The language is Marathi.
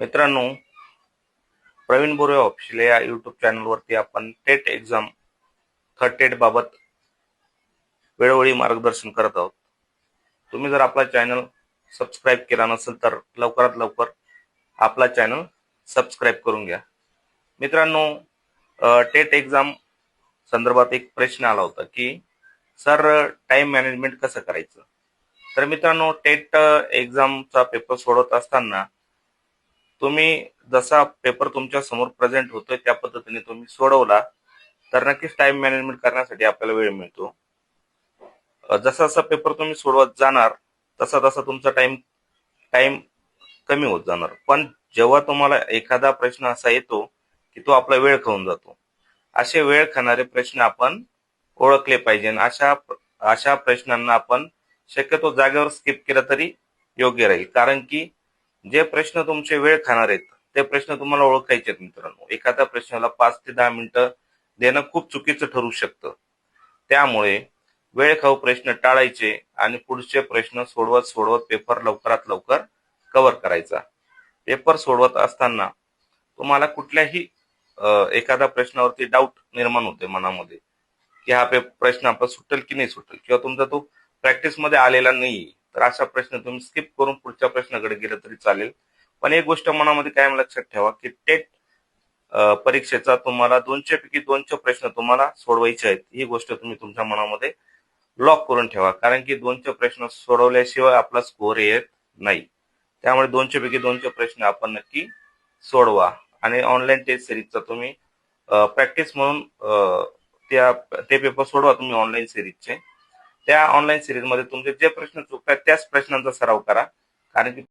मित्रांनो प्रवीण बोरे ऑफिशियल या यूट्यूब चॅनलवरती आपण टेट एक्झाम थर्ड टेट बाबत वेळोवेळी मार्गदर्शन करत आहोत. तुम्ही जर आपला चॅनल सबस्क्राईब केला नसेल तर लवकरात लवकर आपला चॅनल सबस्क्राईब करून घ्या. मित्रांनो टेट एक्झाम संदर्भात एक प्रश्न आला होता की सर टाइम मॅनेजमेंट कसं करायचं? तर मित्रांनो टेट एक्झामचा पेपर सोडवत असताना तुम्ही जसा पेपर तुमच्यासमोर प्रेझेंट होतोय त्या पद्धतीने तुम्ही सोडवला तर नक्कीच टाइम मॅनेजमेंट करण्यासाठी आपल्याला वेळ मिळतो. जसा जसा पेपर तुम्ही सोडवत जाणार तसा तसा तुमचा टाइम टाइम कमी होत जाणार. पण जेव्हा तुम्हाला एखादा प्रश्न असा येतो की तो आपला वेळ खाऊन जातो असे वेळ खाणारे प्रश्न आपण ओळखले पाहिजे अशा अशा प्रश्नांना आपण शक्यतो जागेवर स्किप केलं तरी योग्य राहील. कारण की जे प्रश्न तुमचे वेळ खाणार आहेत ते प्रश्न तुम्हाला ओळखायचे आहेत मित्रांनो. एखाद्या प्रश्नाला पाच ते दहा मिनिटं देणं खूप चुकीचं ठरू शकतं. त्यामुळे वेळ खाऊ प्रश्न टाळायचे आणि पुढचे प्रश्न सोडवत सोडवत पेपर लवकरात लवकर कव्हर करायचा. पेपर सोडवत असताना तुम्हाला कुठल्याही एखाद्या प्रश्नावरती डाऊट निर्माण होते मनामध्ये की हा पे प्रश्न आपला सुटेल की नाही सुटेल किंवा तुमचा तो प्रॅक्टिसमध्ये आलेला नाही तर अशा प्रश्न तुम्ही स्किप करून पुढच्या प्रश्नाकडे गेलं तरी चालेल. पण एक गोष्ट मनामध्ये कायम लक्षात ठेवा की टेट परीक्षेचा तुम्हाला दोनशे पैकी दोनशे प्रश्न तुम्हाला सोडवायचे आहेत. ही गोष्ट तुम्ही तुमच्या मनामध्ये लॉक करून ठेवा. कारण की दोनशे प्रश्न सोडवल्याशिवाय आपला स्कोअर येत नाही. त्यामुळे दोनशे पैकी दोनशे प्रश्न आपण नक्की सोडवा. आणि ऑनलाईन टेस्ट सिरीजचा तुम्ही प्रॅक्टिस म्हणून त्या ते पेपर सोडवा तुम्ही ऑनलाईन सिरीजचे त्या ऑनलाईन सिरीजमध्ये तुमचे जे प्रश्न चुकतात त्याच प्रश्नांचा सराव करा. कारण की